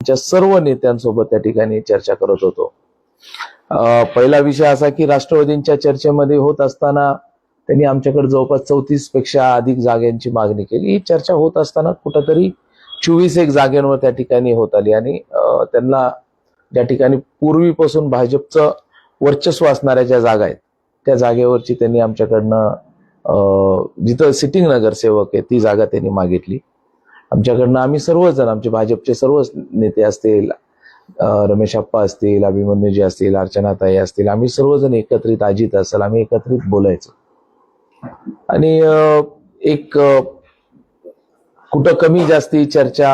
च्या सर्व नेत्यांसोबत त्या ठिकाणी चर्चा करत होतो. पहिला विषय असा की राष्ट्रवादींच्या चर्चेमध्ये होत असताना त्यांनी आमच्याकडे जवळपास चौतीसपेक्षा अधिक जागांची मागणी केली. ही चर्चा होत असताना कुठंतरी चोवीस एक जागेंवर त्या ठिकाणी होत आली आणि त्यांना ज्या ठिकाणी पूर्वीपासून भाजपचं वर्चस्व असणाऱ्या ज्या जागा आहेत त्या जागेवरची त्यांनी आमच्याकडनं जिथं सिटिंग नगरसेवक आहे ती जागा त्यांनी मागितली. आमच्याकडनं आम्ही सर्वजण आमचे भाजपचे सर्व नेते असतील रमेश अप्पा असतील अभिमन्यूजी असतील अर्चनाताई असतील आम्ही सर्वजण एकत्रित अजित असेल आम्ही एकत्रित बोलायचो. आणि एक कुठं कमी जास्ती चर्चा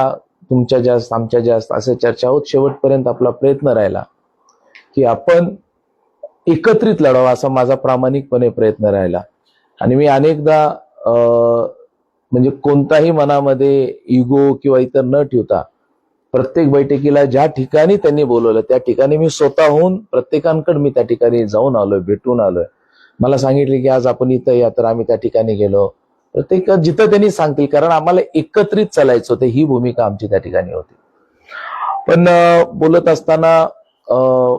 तुमच्या जास्त आमच्या जास्त असं चर्चा होत शेवटपर्यंत आपला प्रयत्न राहिला की आपण एकत्रित लढावा असा माझा प्रामाणिकपणे प्रयत्न राहिला. आणि मी अनेकदा म्हणजे कोणताही मनामध्ये इगो किंवा इतर न ठेवता प्रत्येक बैठकीला ज्या ठिकाणी त्यांनी बोलवलं त्या ठिकाणी मी स्वतःहून प्रत्येकांकडे मी त्या ठिकाणी जाऊन आलोय भेटून आलोय. मला सांगितले की आज आपण इथं या तर आम्ही त्या ठिकाणी गेलो. प्रत्येक जिथं त्यांनी सांगतील कारण आम्हाला एकत्रित चालायचं होतं ही भूमिका आमची त्या ठिकाणी होती. पण बोलत असताना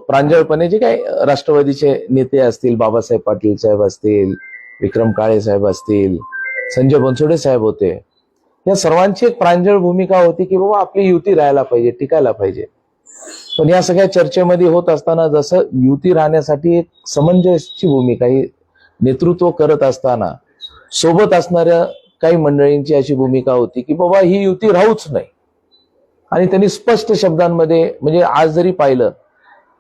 प्रांजळपणे जे काही राष्ट्रवादीचे नेते असतील बाबासाहेब पाटील साहेब असतील विक्रम काळे साहेब असतील संजय बनसोडे साहेब होते. या सर्वांची एक प्रांजळ भूमिका होती की बाबा आपली युती राहायला पाहिजे टिकायला पाहिजे. पण या सगळ्या चर्चेमध्ये होत असताना जसं युती राहण्यासाठी एक समंजसची भूमिका ही नेतृत्व करत असताना सोबत असणाऱ्या काही मंडळींची अशी भूमिका होती की बाबा ही युती राहूच नाही. आणि त्यांनी स्पष्ट शब्दांमध्ये म्हणजे आज जरी पाहिलं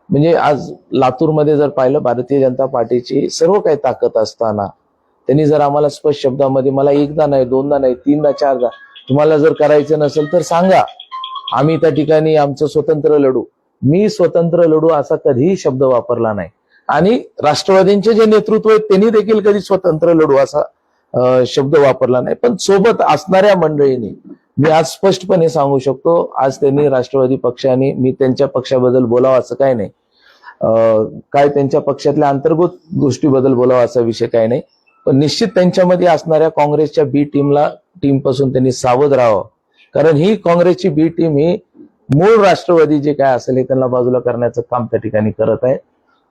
म्हणजे आज लातूरमध्ये जर पाहिलं भारतीय जनता पार्टीची सर्व काही ताकद असताना त्यांनी जर आम्हाला स्पष्ट शब्दामध्ये मला एकदा नाही दोनदा नाही तीनदा चारदा तुम्हाला जर करायचं नसेल तर सांगा. आम्ही त्या ठिकाणी आमचं स्वतंत्र लढू. मी स्वतंत्र लढू असा कधीही शब्द वापरला नाही. आणि राष्ट्रवादींचे जे नेतृत्व आहेत त्यांनी देखील कधी स्वतंत्र लढू असा शब्द वापरला नाही. पण सोबत असणाऱ्या मंडळींनी मी आज स्पष्टपणे सांगू शकतो आज त्यांनी राष्ट्रवादी पक्षाने मी त्यांच्या पक्षाबद्दल बोलावं असं काय नाही. अं, काय त्यांच्या पक्षातल्या अंतर्गत गोष्टीबद्दल बोलावं असा विषय काय नाही. पण निश्चित त्यांच्यामध्ये असणाऱ्या काँग्रेसच्या बी टीमला टीमपासून त्यांनी सावध राहावं. कारण ही काँग्रेसची बी टीम ही मूळ राष्ट्रवादी जे काय असेल हे त्यांना बाजूला करण्याचं काम त्या ठिकाणी करत आहे.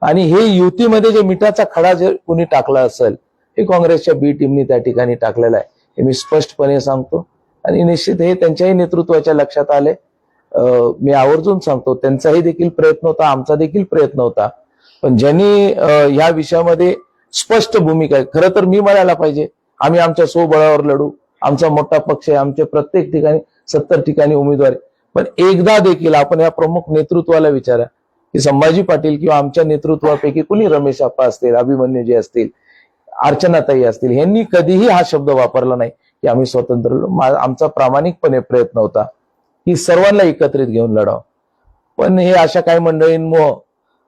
आणि हे युतीमध्ये जे मिठाचा खडा जर कुणी टाकला असेल हे काँग्रेसच्या बी टीमनी त्या ठिकाणी टाकलेलं आहे. हे मी स्पष्टपणे सांगतो. आणि निश्चित हे त्यांच्याही नेतृत्वाच्या लक्षात आले. मी आवर्जून सांगतो त्यांचाही देखील प्रयत्न होता आमचा देखील प्रयत्न होता. पण ज्यांनी ह्या या विषयामध्ये स्पष्ट भूमिका आहे. खरं तर मी म्हणायला पाहिजे आम्ही आमच्या स्वबळावर लढू आमचा मोठा पक्ष आहे आमचे प्रत्येक ठिकाणी सत्तर ठिकाणी उमेदवार आहे. पण एकदा देखील आपण या प्रमुख नेतृत्वाला विचारा की संभाजी पाटील किंवा आमच्या नेतृत्वापैकी कुणी रमेश आप्पा असतील अभिमन्यूजी असतील अर्चनाताई असतील यांनी कधीही हा शब्द वापरला नाही की आम्ही स्वतंत्र आमचा प्रामाणिकपणे प्रयत्न होता की सर्वांना एकत्रित घेऊन लढावं. पण हे अशा काही मंडळींमुळं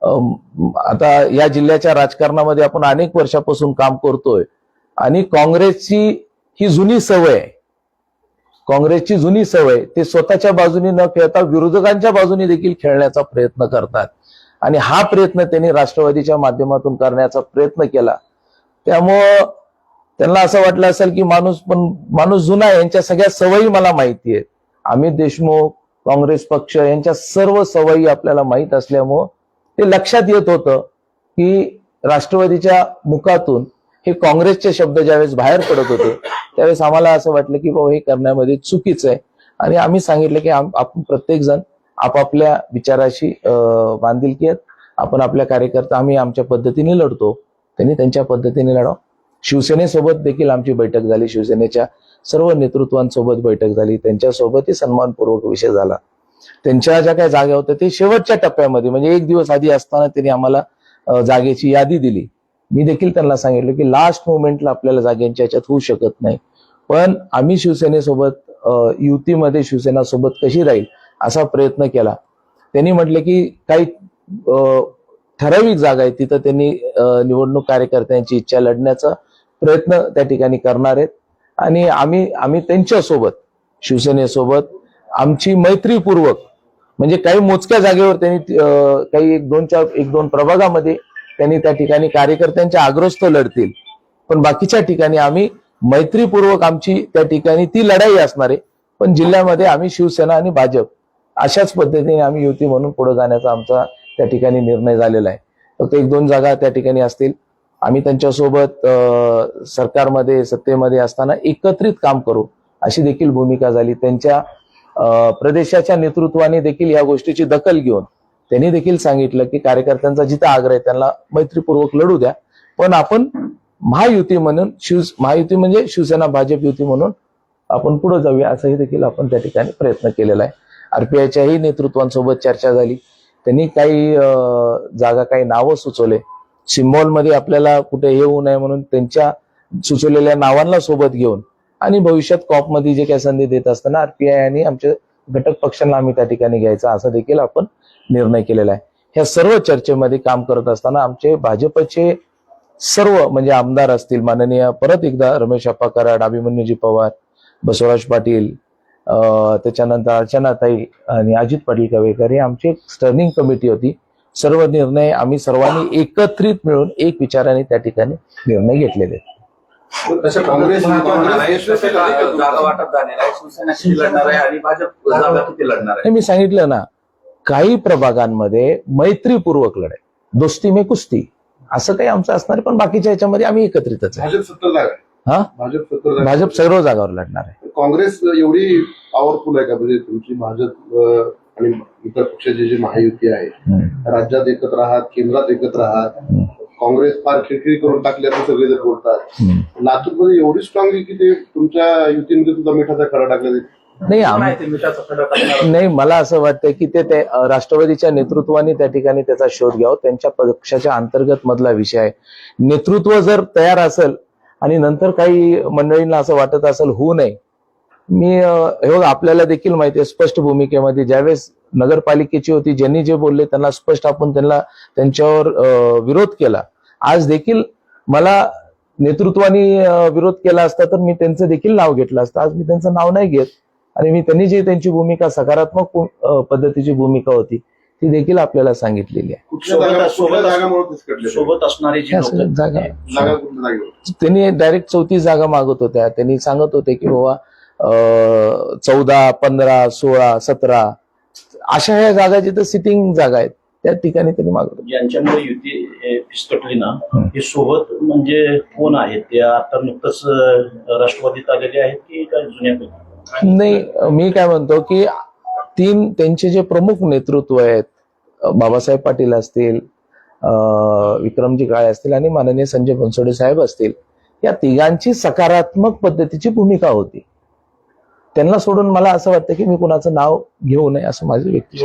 आता या जिल्ह्याच्या राजकारणामध्ये आपण अनेक वर्षापासून काम करतोय. आणि काँग्रेसची ही जुनी सवय आहे काँग्रेसची जुनी सवय ते स्वतःच्या बाजूने न खेळता विरोधकांच्या बाजूने देखील खेळण्याचा प्रयत्न करतात. आणि हा प्रयत्न त्यांनी राष्ट्रवादीच्या माध्यमातून करण्याचा प्रयत्न केला. त्यामुळं त्यांना असं वाटलं असेल की माणूस पण माणूस जुना यांच्या सगळ्या सवयी मला माहिती आहेत. अमित देशमुख काँग्रेस पक्ष यांच्या सर्व सवयी आपल्याला माहीत असल्यामुळं ते लक्षात येत होतं की राष्ट्रवादीच्या मुखातून हे काँग्रेसचे शब्द ज्यावेळेस बाहेर पडत होते त्यावेळेस आम्हाला असं वाटलं की बाबा हे करण्यामध्ये चुकीचं आहे. आणि आम्ही सांगितलं की आपण प्रत्येक जण आपापल्या विचाराशी बांधिलकी आहेत. आपण आपल्या कार्यकर्ता आम्ही आमच्या पद्धतीने लढतो त्यांनी त्यांच्या पद्धतीने लढाव. शिवसेनेसोबत देखील आमची बैठक झाली. शिवसेनेच्या सर्व नेतृत्वांसोबत बैठक झाली. त्यांच्यासोबतही सन्मानपूर्वक विषय झाला. त्यांच्या ज्या काही जागा होत्या ते शेवटच्या टप्प्यामध्ये म्हणजे एक दिवस आधी असताना त्यांनी आम्हाला जागेची यादी दिली. मी देखील त्यांना सांगितलं की लास्ट मोमेंटला आपल्याला जागेंच्या याच्यात होऊ शकत नाही. पण आम्ही शिवसेनेसोबत युतीमध्ये शिवसेना सोबत कशी राहील असा प्रयत्न केला. त्यांनी म्हटलं की काही ठराविक जागा आहे तिथं त्यांनी निवडणूक कार्यकर्त्यांची इच्छा लढण्याचा प्रयत्न त्या ठिकाणी करणार आहेत. आणि आम्ही आम्ही त्यांच्यासोबत शिवसेनेसोबत आमची मैत्रीपूर्वक म्हणजे काही मोजक्या जागेवर त्यांनी काही एक दोन चार एक दोन प्रभागामध्ये त्यांनी त्या ठिकाणी कार्यकर्त्यांच्या आग्रस्त लढतील. पण बाकीच्या ठिकाणी आम्ही मैत्रीपूर्वक आमची त्या ठिकाणी ती लढाई असणार आहे. पण जिल्ह्यामध्ये आम्ही शिवसेना आणि भाजप अशाच पद्धतीने आम्ही युती म्हणून पुढे जाण्याचा आमचा त्या ठिकाणी निर्णय झालेला आहे. फक्त एक दोन जागा त्या ठिकाणी असतील. आम्ही त्यांच्यासोबत अं, सरकारमध्ये सत्तेमध्ये असताना एकत्रित काम करू अशी देखील भूमिका झाली. त्यांच्या प्रदेशाच्या नेतृत्वाने देखील या गोष्टीची दखल घेऊन त्यांनी देखील सांगितलं की कार्यकर्त्यांचा जिथं आग्रह आहे त्यांना मैत्रीपूर्वक लढू द्या. पण आपण महायुती म्हणून शिव महायुती म्हणजे शिवसेना भाजप युती म्हणून आपण पुढे जाऊया असंही देखील आपण त्या ठिकाणी प्रयत्न केलेला आहे. आरपीआयच्याही नेतृत्वांसोबत चर्चा झाली. त्यांनी काही जागा काही नावं सुचवले. सिम्बॉलमध्ये आपल्याला कुठे हे होऊ नये म्हणून त्यांच्या सुचवलेल्या नावांना सोबत घेऊन आणि भविष्यात कॉपमध्ये जे काही संधी देत असताना आरपीआय आणि आमच्या घटक पक्षांना आम्ही त्या ठिकाणी घ्यायचा असा देखील आपण निर्णय केलेला आहे ह्या सर्व चर्चेमध्ये काम करत असताना आमचे भाजपचे सर्व म्हणजे आमदार असतील माननीय परत एकदा रमेश अप्पा कराड अभिमन्यूजी पवार बसवराज पाटील त्याच्यानंतर अर्चनाताई आणि अजित पाटील कवेकर हे आमची एक स्टर्निंग कमिटी होती सर्व निर्णय आम्ही सर्वांनी एकत्रित मिळून एक विचाराने त्या ठिकाणी निर्णय घेतलेले आहेत. तसं काँग्रेस- काँग्रेस होणार आहे, काँग्रेस तसं काँग्रेस- जागा वाटप झालेलं आहे शिवसेना किती लढणार आहे आणि भाजप जागा किती लढणार आहे. हे मी सांगितलं ना काही प्रभागांमध्ये मैत्रीपूर्वक लढाई दोस्ती में कुस्ती असं काही आमचं असणार आहे, पण बाकीच्या याच्यामध्ये आम्ही एकत्रितच आहे. भाजप सत्तर जागा आहे. हा? भाजप सत्तर जागा भाजप सर्व जागावर लढणार आहे. काँग्रेस एवढी पॉवरफुल आहे का? म्हणजे तुमची भाजप आणि इतर पक्षाची जी महायुती आहे. राज्यात एकत्र आहात केंद्रात एकत्र आहात. काँग्रेस फार खिळखिळी करून टाकली असं सगळे जर बोलतात. लातूरमध्ये एवढी स्ट्रॉंग आहे की ते तुमच्या युतीमध्ये सुद्धा मिठाचा खडा टाकला नाही नाही मला असं वाटतं की ते राष्ट्रवादीच्या नेतृत्वाने त्या ठिकाणी त्याचा शोध घ्यावा. त्यांच्या पक्षाच्या अंतर्गत मधला विषय आहे. नेतृत्व जर तयार असेल आणि नंतर काही मंडळींना असं वाटत असेल होऊ नये. मी हे बघा, आपल्याला देखील माहिती आहे स्पष्ट भूमिकेमध्ये ज्यावेळेस नगरपालिकेची होती ज्यांनी जे बोलले त्यांना स्पष्ट आपण त्यांना त्यांच्यावर विरोध केला. आज देखील मला नेतृत्वाने विरोध केला असता तर मी त्यांचं देखील नाव घेतलं असतं. आज मी त्यांचं नाव नाही घेत आणि मी त्यांनी जी त्यांची भूमिका सकारात्मक पद्धतीची भूमिका होती ती देखील आपल्याला सांगितलेली आहे. सोबत- असणारी जागा त्यांनी डायरेक्ट चौतीस जागा मागत होत्या. त्यांनी सांगत होते की बाबा चौदा पंधरा सोळा सतरा अशा ह्या जागा जिथं सिटिंग जागा आहेत त्या ठिकाणी त्यांनी मागत होते ज्यांच्यामुळे युती ए, फिसकटली ना हं. सोबत म्हणजे कोण आहेत? ते आता नुकतंच राष्ट्रवादीत आलेले आहेत की काय जुन्या नाही मी काय म्हणतो की तीन त्यांचे जे प्रमुख नेतृत्व आहेत बाबासाहेब पाटील असतील विक्रमजी काळे असतील आणि माननीय संजय बनसोडे साहेब असतील या तिघांची सकारात्मक पद्धतीची भूमिका होती. त्यांना सोडून मला असं वाटतं की मी कुणाचं नाव घेऊ नये असं माझे व्यक्ती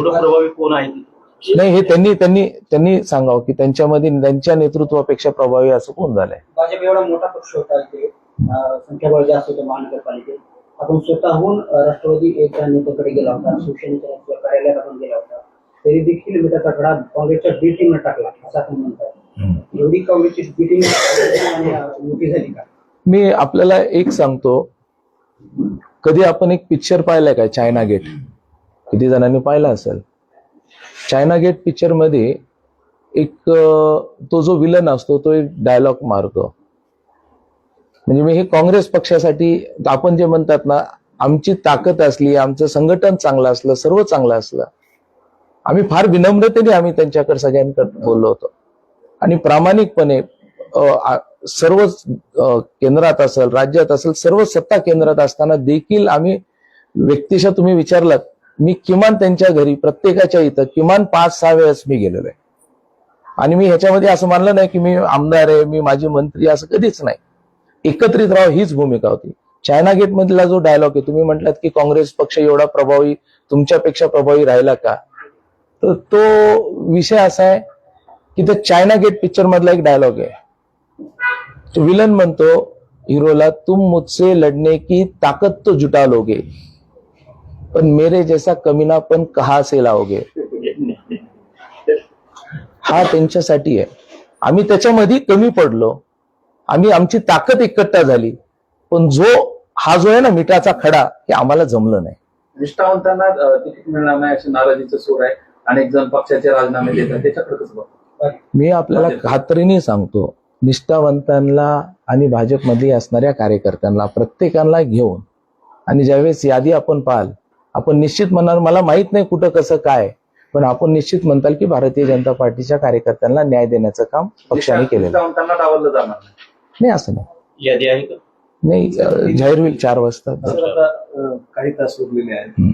नाही हे त्यांनी त्यांनी त्यांनी सांगावं की त्यांच्यामध्ये त्यांच्या नेतृत्वापेक्षा प्रभावी असं कोण झालंय? भाजप एवढा मोठा पक्ष होता ते अं, संख्याबळ जास्त होतं महानगरपालिकेत. आपण स्वतःहून राष्ट्रवादी एका नेत्याकडे गेला होता शिवसेनेच्या कार्यालयात आपण गेला होता. तरी देखील मिठाचा खडा काँग्रेसच्या बी टाकला असं आपण म्हणतात एवढी काँग्रेसची बी टीम मोठी झाली का? मी आपल्याला एक सांगतो. कधी आपण एक पिक्चर पाहिलाय का? चायना गेट किती जणांनी पाहिला असेल? चायना गेट पिक्चरमध्ये एक तो जो विलन असतो तो एक डायलॉग मारतो. म्हणजे मी हे काँग्रेस पक्षासाठी आपण जे म्हणतात ना आमची ताकद असली आमचं संघटन चांगलं असलं सर्व चांगलं असलं आम्ही फार विनम्रतेने आम्ही त्यांच्याकडे सगळ्यांकडे बोललो होतो. आणि प्रामाणिकपणे सर्व केंद्रात असेल राज्यात असेल सर्व सत्ता केंद्रात असताना देखील आम्ही व्यक्तीशा तुम्ही विचारलात मी किमान त्यांच्या घरी प्रत्येकाच्या इथं किमान पाच सहा वेळेस मी गेलेलो आहे. आणि मी ह्याच्यामध्ये असं मानलं नाही की मी आमदार आहे मी माझी मंत्री असं कधीच नाही. एकत्रित राहा हीच भूमिका होती. चायना गेट मधला जो डायलॉग आहे तुम्ही म्हटलात की काँग्रेस पक्ष एवढा प्रभावी तुमच्यापेक्षा प्रभावी राहिला का? तर तो विषय असा आहे की ते चायना गेट पिक्चर मधला एक डायलॉग आहे. तो विलन म्हणतो हिरोला तुम मुझसे लढने की ताकत तो जुटा लोगे पण मेरे जैसा कमीनापन कहा से लाओगे? हा त्यांच्यासाठी आहे. आम्ही त्याच्यामध्ये कमी पडलो. आम्ही आमची ताकद एकट्ठा झाली. पण जो हा जो आहे ना मिठाचा खडा हे आम्हाला जमलं नाही. निष्ठावंतांना तिकीट मिळणार नाही अशी नाराजीचं सूर आहे. अनेक जण पक्षाचे राजीनामे देतात. त्याच्याकडे मी आपल्याला खात्रीने सांगतो. निष्ठावंतांना आणि भाजपमध्ये असणाऱ्या कार्यकर्त्यांना प्रत्येकाला घेऊन. आणि ज्यावेळेस यादी आपण पाहाल आपण निश्चित म्हणणार मला माहीत नाही कुठं कसं काय. पण आपण निश्चित म्हणताल की भारतीय जनता पार्टीच्या कार्यकर्त्यांना न्याय देण्याचं काम पक्षाने केलेलं नाही. असं नाही. यादी आहे का? नाही जाहीर होईल चार वाजता. काही तास उरलेले आहेत.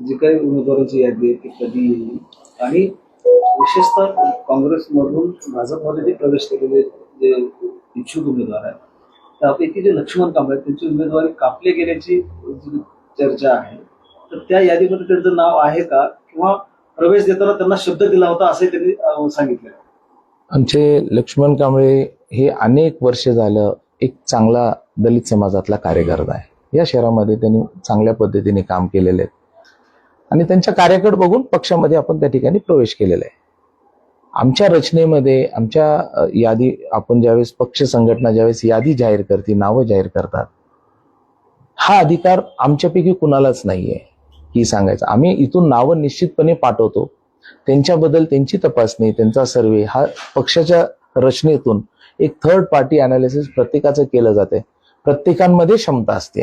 जी काही उमेदवारांची यादी आहे ती कधी आणि विशेषतः काँग्रेसमधून भाजपमध्ये जे प्रवेश केलेले जे इच्छुक उमेदवार आहेत त्यापैकी जे लक्ष्मण कांबळे आहेत त्यांची उमेदवारी कापली गेल्याची चर्चा आहे तर त्या यादीमध्ये त्यांचं नाव आहे का? किंवा प्रवेश देताना त्यांना शब्द दिला होता असंही त्यांनी सांगितलं. आमचे लक्ष्मण कांबळे हे अनेक वर्ष झालं एक चांगला दलित समाजातला कार्यकर्ता आहे. या शहरामध्ये त्यांनी चांगल्या पद्धतीने काम केलेले आहे आणि त्यांच्या कार्याकडे बघून पक्षामध्ये आपण त्या ठिकाणी प्रवेश केलेला आहे. आमच्या रचनेमध्ये आमच्या यादी आपण ज्यावेळेस पक्ष संघटना ज्यावेळेस यादी जाहीर करते नावं जाहीर करतात हा अधिकार आमच्यापैकी कुणालाच नाहीये ही सांगायचं. आम्ही इथून नावं निश्चितपणे पाठवतो. त्यांच्याबद्दल त्यांची तपासणी त्यांचा सर्वे हा पक्षाच्या रचनेतून एक थर्ड पार्टी अनालिसिस प्रत्येकाचं केलं जाते प्रत्येकांमध्ये क्षमता असते.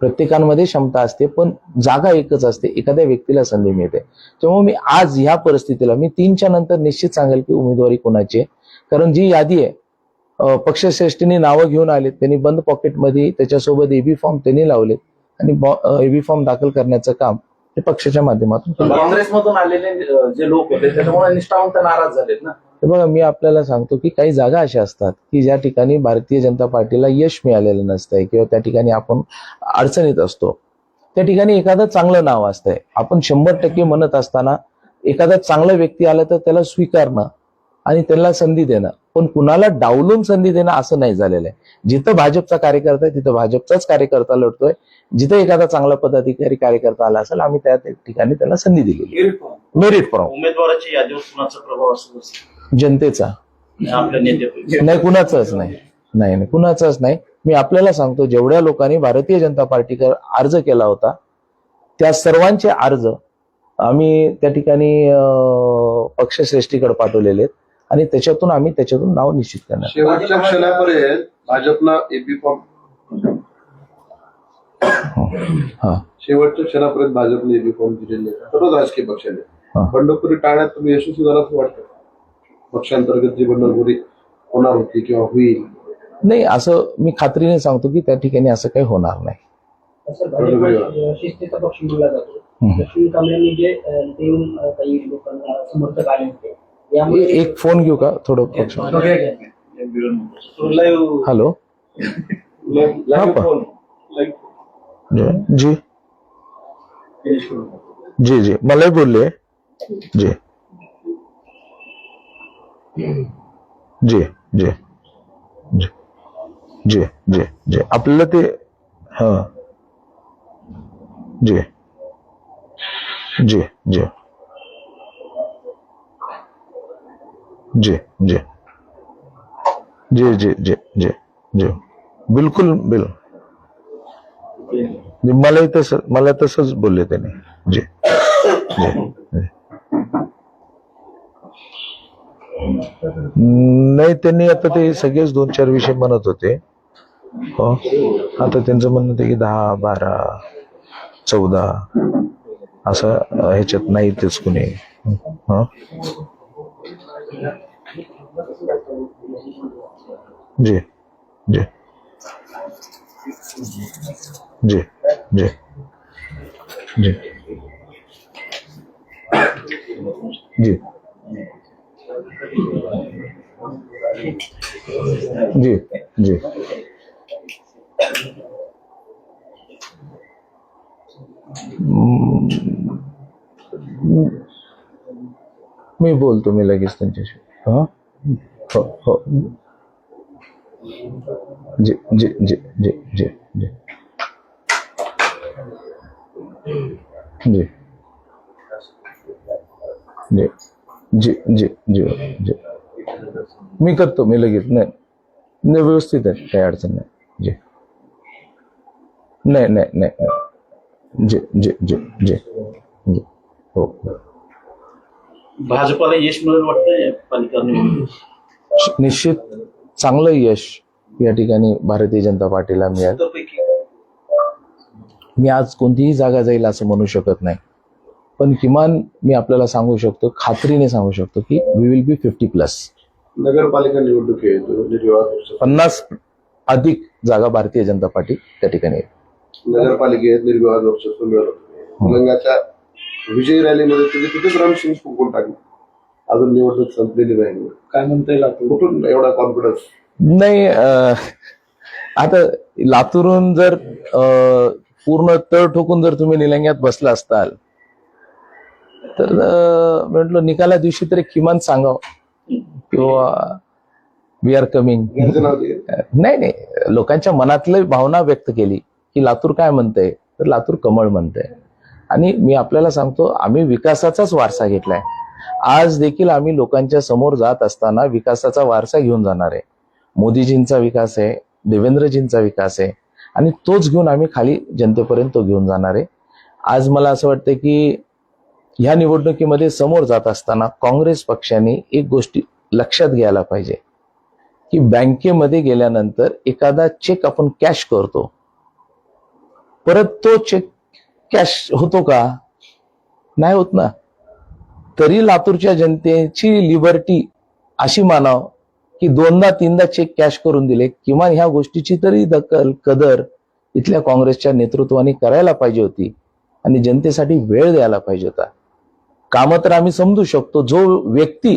प्रत्येकांमध्ये क्षमता असते पण जागा एकच असते एखाद्या व्यक्तीला संधी मिळते. तेव्हा मी आज ह्या परिस्थितीला मी तीनच्या नंतर निश्चित सांगेल की उमेदवारी कोणाची आहे. कारण जी यादी आहे पक्षश्रेष्ठींनी नावं घेऊन आलेत त्यांनी बंद पॉकेटमध्ये त्याच्यासोबत एबी फॉर्म त्यांनी लावलेत आणि एबी फॉर्म दाखल करण्याचं काम हे पक्षाच्या माध्यमातून. काँग्रेसमधून आलेले जे लोक होते त्याच्यामुळे निष्ठावंत नाराज झालेत ना. हे बघा मी आपल्याला सांगतो की काही जागा अशा असतात की ज्या ठिकाणी भारतीय जनता पार्टीला यश मिळालेलं नसतंय किंवा त्या ठिकाणी आपण अडचणीत असतो. त्या ठिकाणी एखादं चांगलं नाव असतंय. आपण शंभर टक्के म्हणत असताना एखादा चांगला व्यक्ती आला तर त्याला स्वीकारणं आणि त्याला संधी देणं. पण कुणाला डावलून संधी देणं असं नाही झालेलं आहे. जिथं भाजपचा कार्यकर्ता आहे तिथं भाजपचाच कार्यकर्ता लढतोय. जिथं एखादा चांगला पदाधिकारी कार्यकर्ता आला असेल आम्ही त्या ठिकाणी त्याला संधी दिलेली मेरिट फॉर्म उमेदवाराच्या यादीवर प्रभाव जनतेचा. नाही कुणाचंच नाही. नाही नाही कुणाचंच नाही. मी आपल्याला सांगतो जेवढ्या लोकांनी भारतीय जनता पार्टीकर अर्ज केला होता त्या सर्वांचे अर्ज आम्ही त्या ठिकाणी पक्षश्रेष्ठीकडे पाठवलेले आहेत आणि त्याच्यातून आम्ही त्याच्यातून नाव निश्चित करणार. शेवटच्या क्षणापर्यंत भाजपला एबी फॉर्म हा. शेवटच्या क्षणापर्यंत भाजपने एबी फॉर्म दिलेले. सर्व राजकीय पक्षाने. बंडखोरी टाळण्यात तुम्ही यशस्वी झाला असं वाटतं? पक्षांतर्गत जी बंडखोरी होणार होती किंवा होईल. नाही असं मी खात्रीने सांगतो की त्या ठिकाणी असं काही होणार नाही. भाजप हा शिस्तीचा पक्ष मानला जातो. हम्म. लक्ष्मी कांबळेंनी जे अ, अ, काही लोकांना समर्थक आले होते यामुळे एक फ़ोन घेऊ का? थोडं पक्ष हॅलो. हा पण. जी जी. जी मलाही बोलले जी. जी जी. जी. जे जे जे. आपल्याला ते हा. जी. जी जे. जी जी. जी जी जे जे जे. बिलकुल बिल. मलाही तसं मला तसंच बोलले त्याने. जे. जे जी. नाही त्यांनी आता ते सगळेच दोन चार विषय म्हणत होते. हो. आता त्यांचं म्हणणं होतं की दहा बारा चौदा असं ह्याच्यात नाही तेच कुणी. हं? जी जी. जी जी. जी. जी. जी जी। हम्म. मी बोलतो, मी लगेच त्यांच्याशी हा? हो हो. जी जी जी जी जी जी. जी. जी जी जी जी जी. मी करतो, मी लगेच. नाही. नाही व्यवस्थित आहे काही अडचण नाही. जी. नाही नाही नाही. जी जी जी जी. जी. हो. भाजपाला यश मिळेल वाटतंय पालिका निश्चित चांगलं यश या ठिकाणी भारतीय जनता पार्टीला मिळेल. मी आज कोणतीही जागा जाईल असं म्हणू शकत नाही. पण किमान मी आपल्याला सांगू शकतो खात्रीने सांगू शकतो की we will be fifty plus नगरपालिका निवडणूक आहे निर्विवाद पन्नास अधिक जागा भारतीय जनता पार्टी त्या ठिकाणी आहे. नगरपालिकेत निर्विवाद वर्चस्व मिळवलं तेलंगाच्या विजय रॅलीमध्ये तुम्ही तिथेच रणसिंग फुंकून टाकले? अजून निवडणूक संपलेली नाही. काय म्हणता येईल कुठून? एवढा कॉन्फिडन्स नाही आता लातूरून जर पूर्ण तळ ठोकून जर तुम्ही निलंग्यात बसला असताल तर म्हटलं निकाला दिवशी तरी किमान सांगाव. किंवा वी आर कमिंग नाही नाही. लोकांच्या मनातली भावना व्यक्त केली की लातूर काय म्हणतंय? तर लातूर कमळ म्हणतंय. आणि मी आपल्याला सांगतो आम्ही विकासाचाच वारसा घेतलाय. आज देखील आम्ही लोकांच्या समोर जात असताना विकासाचा वारसा घेऊन जाणार आहे. मोदीजींचा विकास आहे देवेंद्रजींचा विकास आहे. आणि तोच घेऊन आम्ही खाली जनतेपर्यंत तो घेऊन जाणार आहे. आज मला असं वाटतं की ह्या निवडणुकीमध्ये समोर जात असताना काँग्रेस पक्षाने एक गोष्टी लक्षात घ्यायला पाहिजे. की बँकेमध्ये गेल्यानंतर एखादा चेक आपण कॅश करतो. परत तो चेक कॅश होतो का? नाही होत ना. तरी लातूरच्या जनतेची लिबर्टी अशी मानाव की दोनदा तीनदा चेक कॅश करून दिले किमान ह्या गोष्टीची तरी दखल कदर इथल्या काँग्रेसच्या नेतृत्वाने करायला पाहिजे होती आणि जनतेसाठी वेळ द्यायला पाहिजे होता. कामं तर आम्ही समजू शकतो. जो व्यक्ती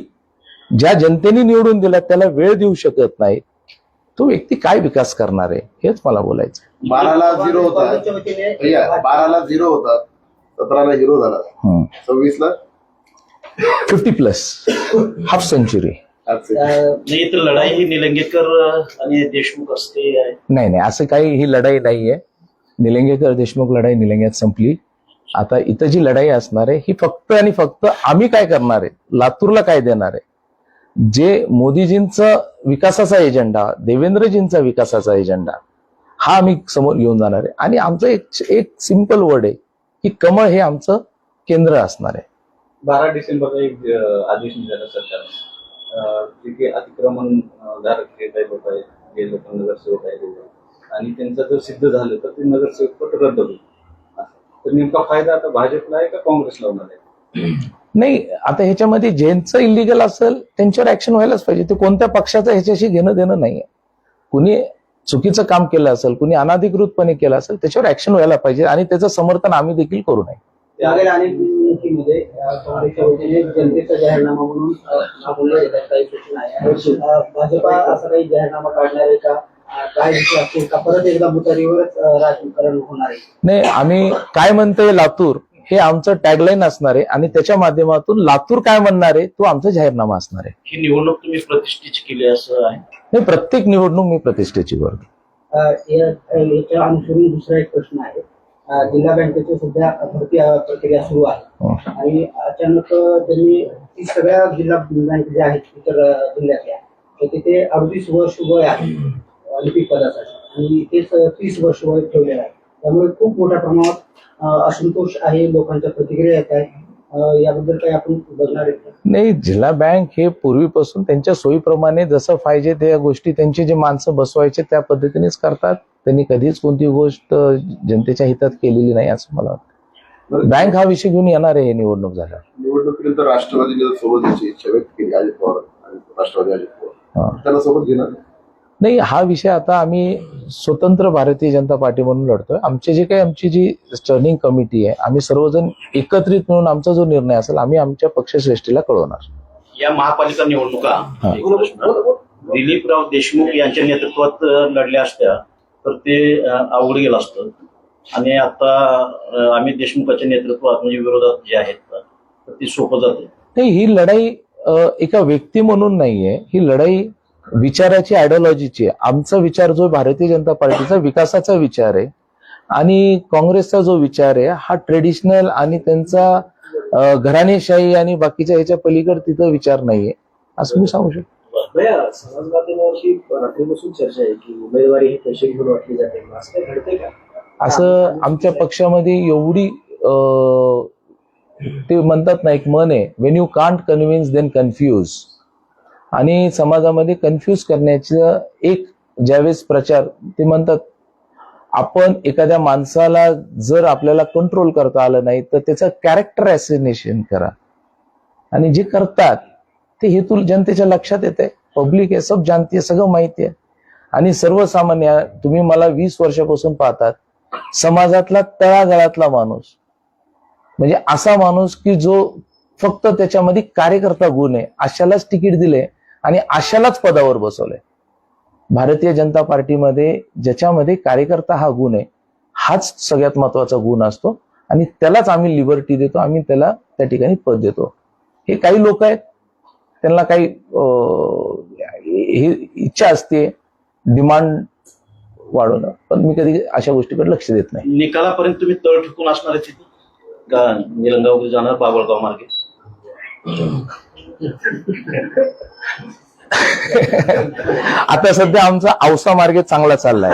ज्या जनतेने निवडून दिला त्याला वेळ देऊ शकत नाही तो व्यक्ती काय विकास करणार आहे हेच मला बोलायचं बाराला झिरो होता. बाराला झिरो होता. सतराला हिरो झाला. सव्वीसला? Fifty plus. Half century. तर लढाई ही निलंगेकर आणि देशमुख असते. नाही नाही असं काही ही लढाई नाहीये. निलंगेकर देशमुख लढाई निलंग्यात संपली. आता इथं जी लढाई असणार आहे ही फक्त आणि फक्त आम्ही काय करणार आहे? लातूरला काय देणार आहे? जे मोदीजींचा विकासाचा एजेंडा देवेंद्रजींचा विकासाचा एजेंडा हा आम्ही समोर घेऊन जाणार आहे. आणि आमचं एक एक सिंपल वर्ड आहे की कमळ हे आमचं केंद्र असणार आहे. बारा डिसेंबरला एक आदेश झालं सरकारने जे अतिक्रमण धारक लोक जे लोक नगरसेवक आहे आणि त्यांचं जर सिद्ध झालं तर ते नगरसेवक रद्द होईल. तर नेमका फायदा आता भाजपला आहे का काँग्रेसला होणार आहे? नाही आता ह्याच्यामध्ये ज्यांचं इलिगल असेल त्यांच्यावर ऍक्शन व्हायलाच पाहिजे. ते कोणत्या पक्षाचं ह्याच्याशी घेणं देणं नाहीये. कुणी चुकीचं काम केलं असेल कुणी अनाधिकृतपणे केलं असेल त्याच्यावर ऍक्शन व्हायला पाहिजे आणि त्याचं समर्थन आम्ही देखील करू नये. जनतेचा जाहीरनामा म्हणून काही सूचना आहे. भाजपा असा काही जाहीरनामा काढणार आहे का? परत एकदा मुतारीवरच राजकारण होणार आहे. नाही आम्ही काय म्हणतोय लातूर हे आमचं टॅगलाईन असणार आहे आणि त्याच्या माध्यमातून लातूर काय म्हणणार आहे तो आमचा जाहीरनामा असणार आहे. ही निवडणूक तुम्ही प्रतिष्ठेची केली असं आहे? नाही प्रत्येक निवडणूक मी प्रतिष्ठेची करतो. अं, या- अं, याच्या अनुसरून दुसरा एक प्रश्न आहे. जिल्हा बँकेची सध्या भरती प्रक्रिया सुरू आहे. हो. आणि अचानक त्यांनी ती सगळ्या जिल्हा बँक ज्या आहेत इतर जिल्ह्यातल्या तर तिथे अडतीस वर्ष वय आहे. अं, लिपिक पदासाठी आणि तेच तीस वर्ष वय ठेवलेलं आहे. त्यामुळे खूप मोठ्या प्रमाणात असंतोष आहे लोकांच्या प्रतिक्रिया येत आहेत अं, याबद्दल काही आपण बघणार आहे? नाही जिल्हा बँक हे पूर्वीपासून त्यांच्या सोयीप्रमाणे जसं पाहिजे त्या गोष्टी त्यांची जे माणसं बसवायचे त्या पद्धतीनेच करतात. त्यांनी कधीच कोणती गोष्ट जनतेच्या हितात केलेली नाही असं मला वाटतं. बँक हा विषय घेऊन येणार आहे हे निवडणूक झाल्या निवडणुकीनंतर राष्ट्रवादीने सोबत इच्छा व्यक्त केली अजित पवार राष्ट्रवादी अजित पवार. त्यांना सोबत घेणार? नाही हा विषय आता आम्ही स्वतंत्र भारतीय जनता पार्टी म्हणून लढतोय. आमची जी काही आमची जी स्टर्निंग कमिटी आहे आम्ही सर्वजण एकत्रित मिळून आमचा जो निर्णय असेल आम्ही आमच्या पक्षश्रेष्ठीला कळवणार. या महापालिका निवडणुका. दिलीपराव देशमुख यांच्या नेतृत्वात लढल्या असत्या तर ते अवघड गेलं असतं. आणि आता अमित देशमुखाच्या नेतृत्वात म्हणजे विरोधात जे आहेत तर ती सोपं जाते. नाही ही लढाई एका व्यक्ती म्हणून नाहीये. ही लढाई विचाराची आयडिओलॉजीची आमचा विचार जो भारतीय जनता पार्टीचा विकासाचा विचार आहे आणि काँग्रेसचा जो विचार आहे हा ट्रेडिशनल आणि त्यांचा घराणेशाही आणि बाकीच्या ह्याच्या पलीकडे तिथं विचार नाहीये. असं मी सांगू शकतो. भैया समाज माध्यमावरची रात्रीपासून चर्चा आहे की उमेदवारी हे पैसे घेऊन वाटली जाते. असं का? आमच्या पक्षामध्ये एवढी ते म्हणतात ना एक मन आहे when you can't convince then confuse आणि समाजामध्ये कन्फ्यूज करण्याचं एक ज्यावेळेस प्रचार ते म्हणतात आपण एखाद्या माणसाला जर आपल्याला कंट्रोल करता आलं नाही तर त्याचं कॅरेक्टर ॲसिनेशन करा. आणि जे करतात ते हेतू जनतेच्या लक्षात येते पब्लिक आहे सब जानते आहे, सगळं माहिती आहे. आणि सर्वसामान्य तुम्ही मला वीस वर्षापासून पाहतात समाजातला तळागाळातला माणूस. म्हणजे असा माणूस की जो फक्त त्याच्यामध्ये कार्यकर्ता गुण आहे अशालाच तिकीट दिले आणि अशालाच पदावर बसवलंय. भारतीय जनता पार्टीमध्ये ज्याच्यामध्ये कार्यकर्ता हा गुण आहे हाच सगळ्यात महत्त्वाचा गुण असतो आणि त्यालाच आम्ही लिबर्टी देतो आम्ही त्याला त्या ठिकाणी पद देतो. हे काही लोक आहेत त्यांना काही अं, हे इच्छा असते डिमांड वाढवणं. पण मी कधी अशा गोष्टीकडे लक्ष देत नाही. निकालापर्यंत तुम्ही तळ ठिकून असणार आहे जाणार बाबळगाव मार्गे? आता सध्या आमचा औसा मार्ग चांगला चाललाय.